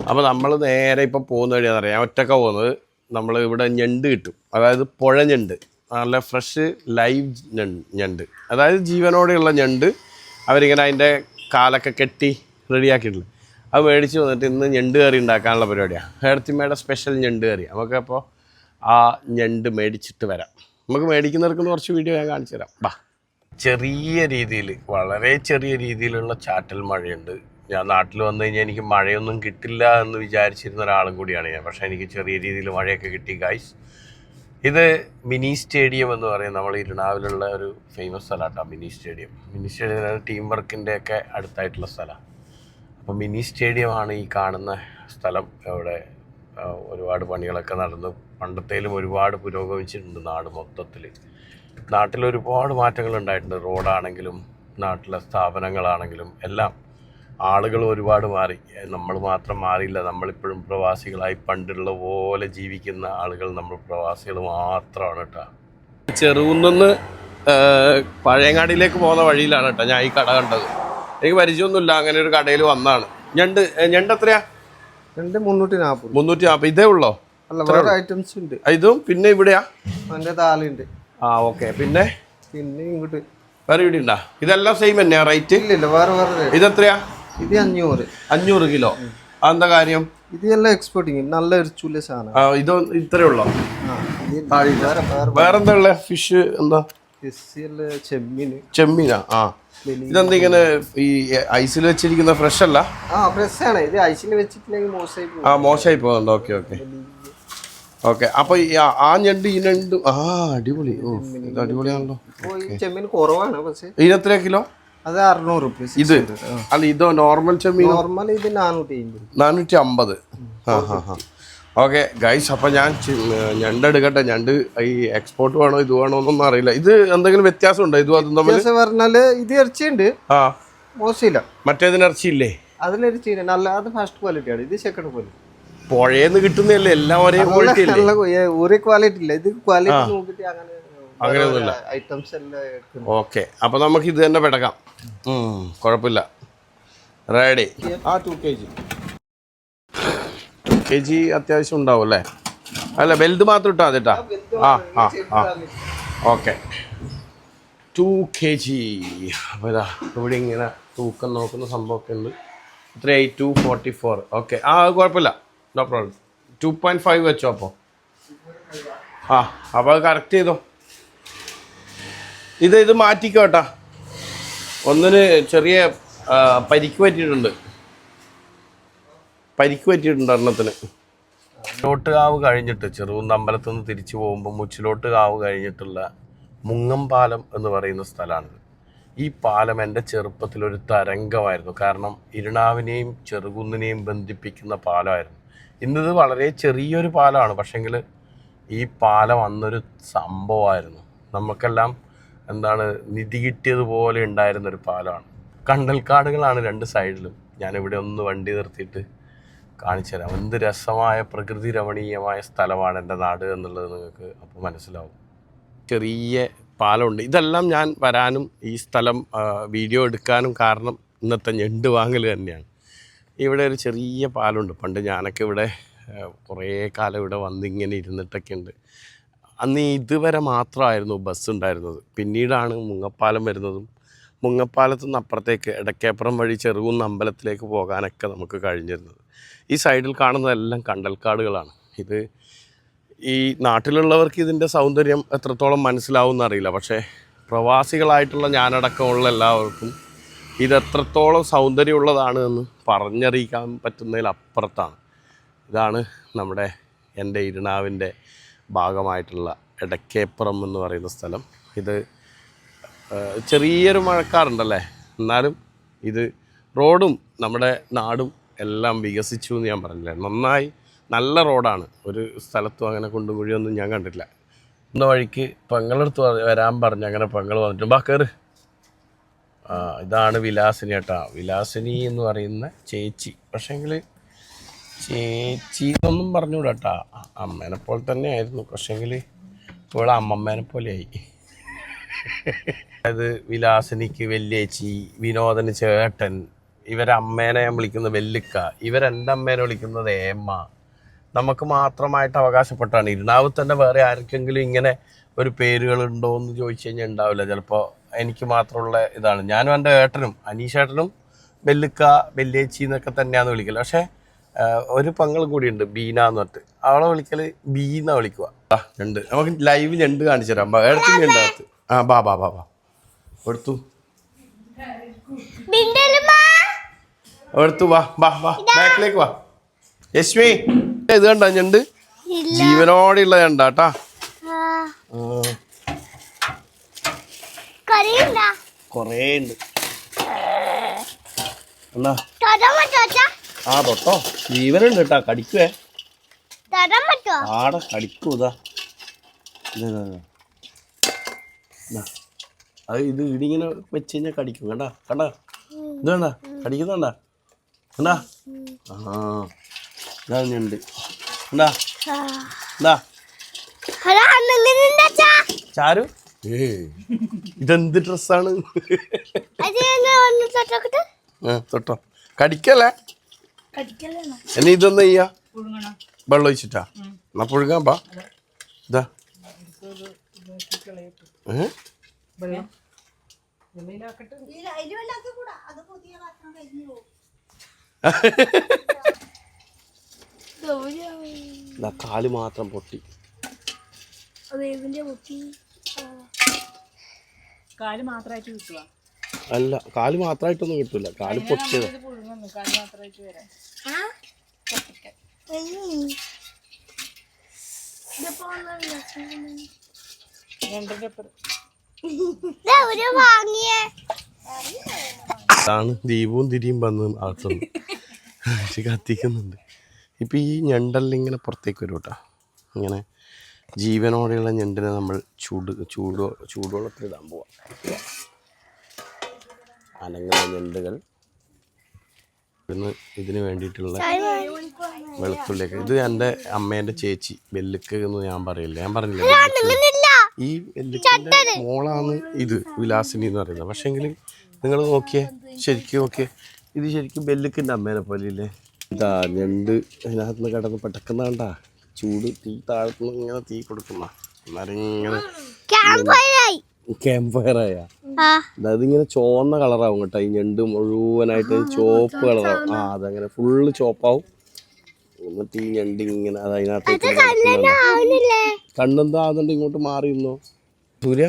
അപ്പോൾ നമ്മൾ നേരെ ഇപ്പം പോകുന്ന വഴിയാണെന്ന് അറിയാം ഒറ്റക്ക പോകുന്നത്. നമ്മൾ ഇവിടെ ഞണ്ട് കിട്ടും. അതായത് പുഴ ഞണ്ട്. നല്ല ഫ്രഷ് ലൈവ് ഞണ്ട്. അതായത് ജീവനോടെയുള്ള ഞണ്ട് അവരിങ്ങനെ അതിന്റെ കാലൊക്കെ കെട്ടി റെഡിയാക്കിയിട്ടുള്ളത് അത് മേടിച്ച് വന്നിട്ട് ഇന്ന് ഞണ്ട് കറി ഉണ്ടാക്കാനുള്ള പരിപാടിയാണ് ഹേർത്തിമ്മയുടെ സ്പെഷ്യൽ ഞണ്ട് കറി. നമുക്കപ്പോൾ ആ ഞണ്ട് മേടിച്ചിട്ട് വരാം. നമുക്ക് മേടിക്കുന്നവർക്ക് കുറച്ച് വീഡിയോ ഞാൻ കാണിച്ചു തരാം. ബാ. ചെറിയ രീതിയിൽ വളരെ ചെറിയ രീതിയിലുള്ള ചാറ്റൽ മഴയുണ്ട്. ഞാൻ നാട്ടിൽ വന്നു കഴിഞ്ഞാൽ എനിക്ക് മഴയൊന്നും കിട്ടില്ല എന്ന് വിചാരിച്ചിരുന്ന ഒരാളും കൂടിയാണ് ഞാൻ. പക്ഷേ എനിക്ക് ചെറിയ രീതിയിൽ മഴയൊക്കെ കിട്ടി ഗൈസ് ഇത് മിനി സ്റ്റേഡിയം എന്ന് പറയും. നമ്മൾ ഇരുണാവിലുള്ള ഒരു ഫേമസ് സ്ഥലമാണ് mini stadium. Mini stadium team വർക്കിന്റെ ഒക്കെ അടുത്തായിട്ടുള്ള സ്ഥലമാണ് അപ്പോൾ മിനി സ്റ്റേഡിയമാണ് ഈ കാണുന്ന സ്ഥലം. അവിടെ ഒരുപാട് പണികളൊക്കെ നടന്നു. പണ്ടത്തേലും ഒരുപാട് പുരോഗമിച്ചിട്ടുണ്ട് നാട് മൊത്തത്തിൽ നാട്ടിൽ ഒരുപാട് മാറ്റങ്ങൾ ഉണ്ടായിട്ടുണ്ട്. റോഡാണെങ്കിലും നാട്ടിലെ സ്ഥാപനങ്ങളാണെങ്കിലും എല്ലാം. ആളുകൾ ഒരുപാട് മാറി. നമ്മൾ മാത്രം മാറിയില്ല. നമ്മളിപ്പോഴും പ്രവാസികളായി പണ്ടുള്ള പോലെ ജീവിക്കുന്ന ആളുകൾ നമ്മൾ പ്രവാസികൾ മാത്രമാണ് കേട്ടോ ചെറുകുന്ന് പഴയങ്ങാടിയിലേക്ക് പോകുന്ന വഴിയിലാണ് കേട്ടോ ഞാൻ ഈ കട കണ്ടത്. എനിക്ക് പരിചയമൊന്നുമില്ല. അങ്ങനെ ഒരു കടയിൽ വന്നാണ് ഞണ്ട് ഞണ്ട് എത്രയാ? രണ്ട് മുന്നൂറ്റി നാൽപ്പത് മുന്നൂറ്റി നാൽപ്പത് ഇതേ ഉള്ളോ? അല്ല വേറെ ഐറ്റംസ് ഉണ്ട്. ഇതും പിന്നെ ഇവിടെയാ? അതിന്റെ താലുണ്ട് ആ ഓക്കെ. പിന്നെ? പിന്നെ ഇങ്ങോട്ട്. വേറെ ഇവിടെ ഉണ്ടാ? ഇതെല്ലാം സെയിം തന്നെയാ റേറ്റ് ഇല്ല വേറെ വേറെ ഇതെത്രയാ? ഇത് അഞ്ഞൂറ്. അഞ്ഞൂറ് കിലോ. അതെന്താ കാര്യം? ഇത് എല്ലാം എക്സ്പോർട്ടിങ് നല്ല എരിച്ചുള്ള സാധനം. ഇത് ഇത്രേ ഉള്ളോ? വേറെന്താ ഉള്ള? ഫിഷ് എന്താ? ചെമ്മീന്. ചെമ്മീനാ? ആ. ഇതെന്താ ഇങ്ങനെ ഈ ഐസിൽ വെച്ചിരിക്കുന്ന ഫ്രഷ് അല്ല? ആ ഫ്രഷ് ആണ്. ഇത് ഐസിൽ വെച്ചിട്ടില്ലെങ്കിൽ മോശമായി പോകും. ആ മോശമായി പോകുന്നുണ്ട്. ഓക്കെ ഓക്കെ ഓക്കെ അപ്പൊ ആ- ഞണ്ട് ഈ ഞണ്ട് ആ അടിപൊളി. ഓ ഇത് അടിപൊളിയാണല്ലോ. ചെമ്മീൻ കുറവാണ് പക്ഷേ. ഇതിനെത്ര കിലോ? അത് അറുന്നൂറ് റുപ്പീസ് ഇത്? അല്ല ഇതോ നോർമൽ ചെമ്മീൻ? നോർമൽ ഇത് നാനൂറ്റി നാനൂറ്റി അമ്പത് ആ ഹാ ഹാ ഓക്കെ ഗൈസ് അപ്പം ഞാൻ ഞണ്ട് എടുക്കട്ടെ? ഞണ്ട് ഈ എക്സ്പോർട്ട് വേണോ ഇത് വേണോ എന്നൊന്നും അറിയില്ല. ഇത് എന്തെങ്കിലും വ്യത്യാസം ഉണ്ടോ ഇതും അതും തമ്മിൽ? പറഞ്ഞാൽ ഇത് ഇറച്ചിയുണ്ട്. ആ. മോശമില്ല മറ്റേതിന് ഇറച്ചിയില്ലേ? അതിലിറച്ചിയില്ല. നല്ല അത് ഫസ്റ്റ് ക്വാളിറ്റിയാണ് ഇത് സെക്കൻഡ് ക്വാളിറ്റി പുഴയെന്ന് കിട്ടുന്നല്ലേ എല്ലാം ഒരേ ക്വാളിറ്റി ഒരേ ക്വാളിറ്റി ഇല്ല. ഇത് ക്വാളിറ്റി നോക്കിയിട്ട് അങ്ങനെ അങ്ങനെയൊന്നുമില്ല. ഐറ്റംസ് എല്ലാം എടുക്കുന്നു ഓക്കെ അപ്പം നമുക്ക് ഇത് തന്നെ പെടക്കാം. കുഴപ്പമില്ല. റെഡി ആ two K G two K G അത്യാവശ്യം ഉണ്ടാവും അല്ലേ? അല്ല വലുത് മാത്രം ഇട്ടാ അതിട്ടാ ആ ആ ആ ഓക്കെ ടു കെ ജി അപ്പോൾ ഇതാ ഇവിടെ ഇങ്ങനെ തൂക്കം നോക്കുന്ന സംഭവമൊക്കെ ഉണ്ട്. എത്രയായി ടു ഫോർട്ടി ഫോർ ഓക്കെ ആ അത് കുഴപ്പമില്ല. No problem two point five വെച്ചോ അപ്പോൾ ആ അപ്പോൾ അത് കറക്റ്റ് ചെയ്തോ? ഇത് ഇത് മാറ്റിക്കോട്ടാ ഒന്നിന് ചെറിയ പരിക്ക് പറ്റിയിട്ടുണ്ട്. പരിക്ക് പറ്റിയിട്ടുണ്ട് ഒരെണ്ണത്തിന്. മുച്ചിലോട്ട് കാവ് കഴിഞ്ഞിട്ട് ചെറുകുന്ന അമ്പലത്തിൽ നിന്ന് തിരിച്ചു പോകുമ്പോൾ മുച്ചിലോട്ട് കാവ് കഴിഞ്ഞിട്ടുള്ള മുങ്ങംപാലം എന്ന് പറയുന്ന സ്ഥലമാണിത് ഈ പാലം എന്റെ ചെറുപ്പത്തിലൊരു തരംഗമായിരുന്നു. കാരണം ഇരുണാവിനെയും ചെറുകുന്നിനെയും ബന്ധിപ്പിക്കുന്ന പാലമായിരുന്നു. ഇന്നത് വളരെ ചെറിയൊരു പാലമാണ്. പക്ഷെങ്കിൽ ഈ പാലം അന്നൊരു സംഭവമായിരുന്നു. നമുക്കെല്ലാം എന്താണ് നിധി കിട്ടിയതുപോലെ ഉണ്ടായിരുന്ന ഒരു പാലമാണ്. കണ്ടൽക്കാടുകളാണ് രണ്ട് സൈഡിലും. ഞാനിവിടെ ഒന്ന് വണ്ടി നിർത്തിയിട്ട് കാണിച്ചു തരാം. എന്ത് രസമായ പ്രകൃതി രമണീയമായ സ്ഥലമാണ് എന്റെ നാട് എന്നുള്ളത് നിങ്ങൾക്ക് അപ്പോൾ മനസ്സിലാവും. ചെറിയ പാലമുണ്ട്. ഇതെല്ലാം ഞാൻ വരാനും ഈ സ്ഥലം വീഡിയോ എടുക്കാനും കാരണം ഇന്നത്തെ ഞണ്ട് വാങ്ങൽ തന്നെയാണ്. ഇവിടെ ഒരു ചെറിയ പാലമുണ്ട് പണ്ട് ഞാനൊക്കെ ഇവിടെ കുറേ കാലം ഇവിടെ വന്നിങ്ങനെ ഇരുന്നിട്ടൊക്കെ ഉണ്ട്. അന്ന് ഇതുവരെ മാത്രമായിരുന്നു ബസ് ഉണ്ടായിരുന്നത്. പിന്നീടാണ് മുങ്ങപ്പാലം വരുന്നതും മുങ്ങപ്പാലത്തു നിന്ന് അപ്പുറത്തേക്ക് ഇടക്കേപ്പുറം വഴി ചെറുകുന്ന അമ്പലത്തിലേക്ക് പോകാനൊക്കെ നമുക്ക് കഴിഞ്ഞിരുന്നത്. ഈ സൈഡിൽ കാണുന്നതെല്ലാം കണ്ടൽക്കാടുകളാണ്. ഇത് ഈ നാട്ടിലുള്ളവർക്ക് ഇതിന്റെ സൗന്ദര്യം എത്രത്തോളം മനസ്സിലാവും അറിയില്ല. പക്ഷേ പ്രവാസികളായിട്ടുള്ള ഞാനടക്കമുള്ള എല്ലാവർക്കും ഇതെത്രത്തോളം സൗന്ദര്യമുള്ളതാണ് എന്ന് പറഞ്ഞറിയിക്കാൻ പറ്റുന്നതിലപ്പുറത്താണ്. ഇതാണ് നമ്മുടെ എന്റെ ഇരുണാവിന്റെ ഭാഗമായിട്ടുള്ള എടക്കേപ്പുറം എന്ന് പറയുന്ന സ്ഥലം. ഇത് ചെറിയൊരു മഴക്കാറുണ്ടല്ലേ എന്നാലും ഇത് റോഡും നമ്മുടെ നാടും എല്ലാം വികസിച്ചു എന്ന് ഞാൻ പറഞ്ഞില്ലേ? നന്നായി നല്ല റോഡാണ്. ഒരു സ്ഥലത്തും അങ്ങനെ കൊണ്ടുപോയൊന്നും ഞാൻ കണ്ടിട്ടില്ല. ഇന്ന വഴിക്ക് പെങ്ങളെടുത്ത് വരാൻ പറഞ്ഞു അങ്ങനെ പെങ്ങൾ വന്നിട്ട് ബാ കയറ് ഇതാണ് വിലാസിനി കേട്ടാ. വിലാസിനി എന്ന് പറയുന്ന ചേച്ചി. പക്ഷേങ്കിൽ ചേച്ചി എന്നൊന്നും പറഞ്ഞുകൂടാട്ടാ അമ്മേനെ പോലെ തന്നെ ആയിരുന്നു. പക്ഷേങ്കിൽ ഇപ്പോൾ അമ്മമ്മേനെ പോലെയായി അതായത് വിലാസിനിക്ക് വല്യേച്ചി വിനോദന് ചേട്ടൻ ഇവരമ്മേനെ ഞാൻ വിളിക്കുന്നത് വെല്ലിക്ക ഇവരെന്റെ അമ്മേനെ വിളിക്കുന്നത് ഏമ്മ. നമുക്ക് മാത്രമായിട്ട് അവകാശപ്പെട്ടാണ്. ഇരുന്നാവ് തന്നെ വേറെ ആർക്കെങ്കിലും ഇങ്ങനെ ഒരു പേരുകൾ ഉണ്ടോ എന്ന് ചോദിച്ചു കഴിഞ്ഞാൽ ഉണ്ടാവില്ല. ചിലപ്പോൾ എനിക്ക് മാത്രമുള്ള ഇതാണ്. ഞാനും എന്റെ ഏട്ടനും അനീഷേട്ടനും വെല്ലിക്ക വെല്ലേച്ചി എന്നൊക്കെ തന്നെയാണ് വിളിക്കൽ. പക്ഷേ ഒരു പങ്കൾ കൂടിയുണ്ട് ബീന എന്ന് പറഞ്ഞിട്ട്. അവളെ വിളിക്കൽ ബീന്ന വിളിക്കുക രണ്ട്. നമുക്ക് ലൈവ് രണ്ട് കാണിച്ചു തരാം. ബാ, ഉണ്ട് അകത്ത് ആ ബാ ബാ ബാ ബാ. എടുത്തു. എടുത്തു വാ വാ വാ ബാക്കിലേക്ക് വാ. യശ്മി ഇത് കണ്ട ഞണ്ട്? ജീവനോടെയുള്ള ഞണ്ടാട്ടാ കൊറേ ഉണ്ട് എന്നാ? ആ തൊട്ടോ? ജീവനുണ്ട് കേട്ടാ കടിക്കുവേ. ആടെ കടിക്കൂതാ. അത് ഇത് ഇടിങ്ങനെ വെച്ച് കഴിഞ്ഞാൽ കടിക്കും കണ്ടാ? കണ്ടാ? ഇത് വേണ്ട കടിക്കുന്നുണ്ടാ? കണ്ടാ? ആ. ഇതാ ഞണ്ട് എന്താ ചാരു? ഏ. ഇതെന്ത് ഡ്രസ്സാണ്? തൊട്ടോ. കടിക്കല്ലേ? ഇതൊന്നും ചെയ്യാ. വെള്ളം ഒഴിച്ചിട്ടാ. എന്നാ പുഴുങ്ങാൻ പാ ഇതാ കാൽ മാത്രം പൊട്ടി. കാൽ മാത്രമായിട്ട് കിട്ടുക അല്ല കാൽ മാത്രമായിട്ടൊന്നും കിട്ടൂല. കാൽ പൊട്ടിയത്. കാൽ മാത്രമായിട്ട് വരാം. ാണ് ദീപവും തിരിയും വന്ന് അകത്തുനിന്ന് പക്ഷെ കത്തിക്കുന്നുണ്ട്. ഇപ്പം ഈ ഞണ്ടല്ല ഇങ്ങനെ പുറത്തേക്ക് വരും കേട്ടോ. ഇങ്ങനെ ജീവനോടെയുള്ള ഞണ്ടിനെ നമ്മൾ ചൂട് ചൂട് ചൂടുവെള്ളത്തിലിടാൻ പോവാ. അനങ്ങുന്ന ഞണ്ടുകൾ ഇന്ന് ഇതിന് വേണ്ടിയിട്ടുള്ള വെളുത്തുള്ളിയൊക്കെ. ഇത് എന്റെ അമ്മേന്റെ ചേച്ചി. വെല്ലുക്ക് എന്ന് ഞാൻ പറയില്ല. ഞാൻ പറഞ്ഞില്ല ഈ വെല്ലുക്കിന്റെ മോളാണ് ഇത് വിലാസിനി എന്ന് പറയുന്നത്. പക്ഷേങ്കിൽ നിങ്ങൾ നോക്കിയേ ശരിക്കും നോക്കിയേ ഇത് ശരിക്കും വെല്ലുക്കിന്റെ അമ്മേനെ പോലെ ഇല്ലേ ഇതാ ഞണ്ട് അതിനകത്ത് നിന്ന് കിടന്ന് പെട്ടക്കുന്നാണ്ടാ. ചൂട് തീ താഴ്ത്തുനിന്ന് ഇങ്ങനെ തീ കൊടുക്കുന്ന. ക്യാമ്പയിലായി ക്യാമ്പ് ഫയർ ആ. അതായത് ഇങ്ങനെ ചുവന്ന കളറാവും കേട്ടോ. ഈ ഞണ്ട് മുഴുവനായിട്ട് ചോപ്പ് കളറാവും. ആ അതങ്ങനെ ഫുള്ള് ചോപ്പാവും എന്നിട്ട് ഈ ഞണ്ട് ഇങ്ങനെ അത്. ആവുന്നില്ലേ? കണ്ണെന്താ അതുകൊണ്ട് ഇങ്ങോട്ട് സൂര്യ?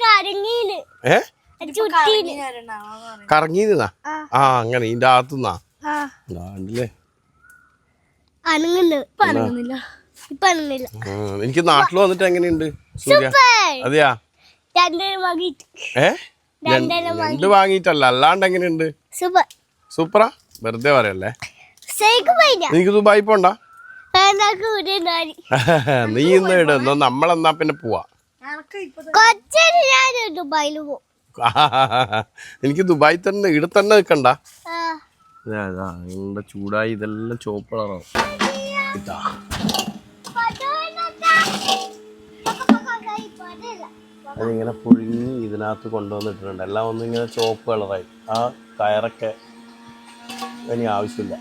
കരങ്ങീന് ഏ? ചുറ്റീന് കറങ്ങിയിരുന്നാ ആ. അങ്ങനെ ഇതിന്റെ അകത്തുനിന്നാ കണ്ടില്ലേ? അനങ്ങുന്നില്ല. എനിക്ക് നാട്ടിൽ വന്നിട്ട് എങ്ങനെയുണ്ട് അതെയാ? രണ്ട് വാങ്ങിയിട്ടല്ല അല്ലാണ്ട് എങ്ങനെയുണ്ട്? സൂപ്പർ. സൂപ്പറാ? വെറുതെ പറയല്ലേ? നിനക്ക് ദുബായി പോണ്ട? നീ ഇന്ന് ഇടുന്നു നമ്മളെന്നാ പിന്നെ പോവാ. ദുബായിൽ പോകും എനിക്ക് ദുബായി തന്നെ ഇവിടെ തന്നെ നിൽക്കണ്ട ചൂടായി ഇതെല്ലാം കളറാവും ഇതാ. അതിങ്ങനെ പുഴുങ്ങി ഇതിനകത്ത് കൊണ്ടുവന്നിട്ടുണ്ട് എല്ലാം ഒന്നും ഇങ്ങനെ ചുവപ്പ് കളറായി. ആ കയറൊക്കെ ഇനി ആവശ്യമില്ല.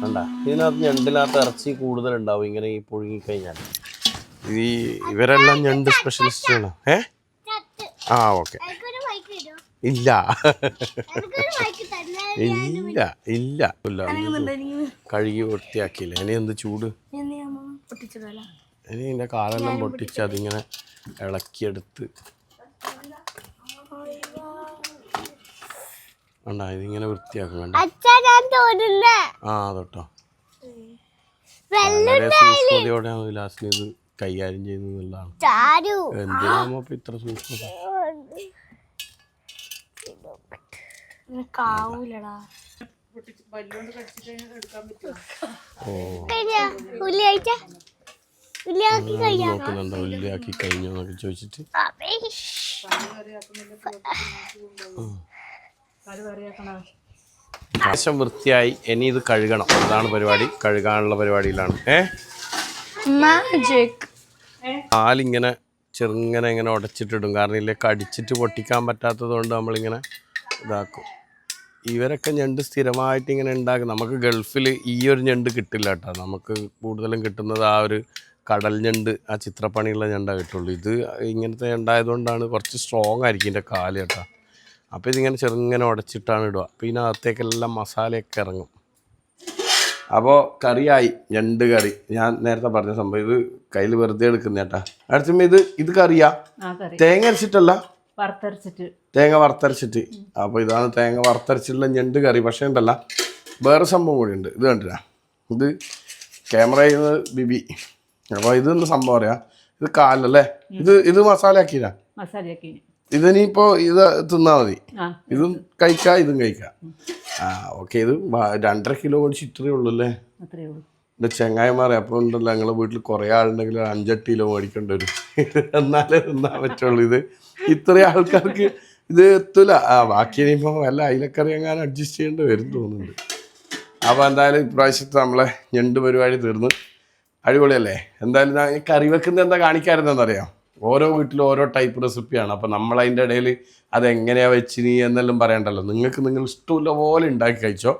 വേണ്ട ഇതിനകത്ത് ഞണ്ടിനകത്ത് ഇറച്ചി കൂടുതലുണ്ടാവും ഇങ്ങനെ ഈ പുഴുങ്ങിക്കഴിഞ്ഞാൽ. ഈ ഇവരെല്ലാം ഞണ്ട് സ്പെഷ്യലിസ്റ്റാണ് ഏ? ആ ഓക്കെ. എനിക്കൊരു മൈക്ക് ഇടോ ഇല്ല. എനിക്കൊരു മൈക്ക് തന്നെ ഇല്ല ഇല്ല. ഇല്ല. കഴുകി വൃത്തിയാക്കിയില്ല? ഇനി എന്ത് ചൂട്? പൊട്ടിച്ചതല്ല ഇനി ഇതിന്റെ കാലെല്ലാം പൊട്ടിച്ച് അതിങ്ങനെ ഇളക്കിയെടുത്ത്. വേണ്ട ഇതിങ്ങനെ വൃത്തിയാക്കും വേണ്ട അച്ഛാ ഞാൻ തോന്നുന്നേ. ആ അതോട്ടോ. വളരെ സൂക്ഷ്മതയോടെയാണ് വിലാസിന് ഇത് കൈകാര്യം ചെയ്യുന്നതാണ് എന്തിനാമോ ഇപ്പൊ ഇത്ര സൂക്ഷ്മത? ഓ കഴിഞ്ഞ ഉള്ളിയാഴ്ച ഉള്ളിയാക്കി കഴിഞ്ഞ നോക്കുന്നുണ്ടോ? കഴിഞ്ഞോ എന്നൊക്കെ ചോദിച്ചിട്ട്. ആശം വൃത്തിയായി ഇനി ഇത് കഴുകണം. അതാണ് പരിപാടി. കഴുകാനുള്ള പരിപാടിയിലാണ്. ഏ? പാലിങ്ങനെ ചെറുങ്ങനെ ഇങ്ങനെ ഉടച്ചിട്ടിടും. കാരണം ഇല്ലേ കടിച്ചിട്ട് പൊട്ടിക്കാൻ പറ്റാത്തത് കൊണ്ട് നമ്മളിങ്ങനെ ഇതാക്കും. ഇവരൊക്കെ ഞണ്ട് സ്ഥിരമായിട്ട് ഇങ്ങനെ ഉണ്ടാക്കും. നമുക്ക് ഗൾഫിൽ ഈ ഒരു ഞണ്ട് കിട്ടില്ല കേട്ടോ. നമുക്ക് കൂടുതലും കിട്ടുന്നത് ആ ഒരു കടൽ ഞണ്ട് ആ ചിത്രപ്പണിയുള്ള ഞണ്ട കിട്ടുള്ളൂ ഇത് ഇങ്ങനത്തെ ഞണ്ടായതുകൊണ്ടാണ് കുറച്ച് സ്ട്രോങ് ആയിരിക്കും ഇതിന്റെ കാൽ കേട്ടോ. അപ്പോൾ ഇതിങ്ങനെ ചെറുങ്ങനെ ഉടച്ചിട്ടാണ് ഇടുക. അപ്പോൾ ഇതിനകത്തേക്കെല്ലാം മസാലയൊക്കെ ഇറങ്ങും. അപ്പോൾ കറിയായി ഞണ്ട് കറി. ഞാൻ നേരത്തെ പറഞ്ഞ സംഭവം ഇത് കയ്യിൽ വെറുതെ എടുക്കുന്ന ചേട്ടാ അടുത്തുമ്പോൾ ഇത് ഇത് കറിയാ? തേങ്ങ അരച്ചിട്ടല്ല? വറുത്തരച്ചിട്ട്. തേങ്ങ വറുത്തരച്ചിട്ട്. അപ്പോൾ ഇതാണ് തേങ്ങ വറുത്തരച്ചിട്ടുള്ള ഞണ്ട് കറി. പക്ഷേ ഉണ്ടല്ല വേറെ സംഭവം കൂടി ഉണ്ട്. ഇത് കണ്ടില്ല. ഇത് ക്യാമറ ചെയ്യുന്നത് ബിബി. അപ്പോൾ ഇത് സംഭവം അറിയാം? ഇത് കാലല്ലേ? ഇത് ഇത് മസാല ആക്കിയില്ല ഇതിനിപ്പോ ഇത് തിന്നാ മതി. ഇതും കഴിക്കാം ഇതും കഴിക്കാം. ആ ഓക്കെ ഇത് രണ്ടര കിലോ മേടിച്ച് ഇത്രയേ ഉള്ളൂ. അല്ലേ എന്റെ ചെങ്ങായിമാരെ അപ്പോൾ ഉണ്ടല്ലോ ഞങ്ങളെ വീട്ടിൽ കുറേ ആളുണ്ടെങ്കിൽ അഞ്ചെട്ട് കിലോ മേടിക്കേണ്ടി വരും. എന്നാലേ തിന്നാൻ പറ്റുള്ളൂ ഇത്. ഇത്രയും ആൾക്കാർക്ക് ഇത് എത്തൂല. ആ ബാക്കി ഇനിയിപ്പോൾ വല്ല അയിലക്കറി എങ്ങാനും അഡ്ജസ്റ്റ് ചെയ്യേണ്ടി വരും തോന്നുന്നുണ്ട്. അപ്പോൾ എന്തായാലും ഇപ്രാവശ്യത്തെ നമ്മളെ ഞണ്ട് പരിപാടി തീർന്നു. അടിപൊളിയല്ലേ? എന്തായാലും ഞാൻ കറി വെക്കുന്നത് എന്താ കാണിക്കാറുണ്ടെന്നറിയാം ഓരോ വീട്ടിലും ഓരോ ടൈപ്പ് റെസിപ്പിയാണ് അപ്പോൾ നമ്മൾ അതിന്റെ ഇടയിൽ അതെങ്ങനെയാണ് വെച്ചിനി എന്നെല്ലാം പറയണ്ടല്ലോ. നിങ്ങൾക്ക് നിങ്ങൾ ഇഷ്ടമുള്ള പോലെ ഉണ്ടാക്കി കഴിച്ചോ.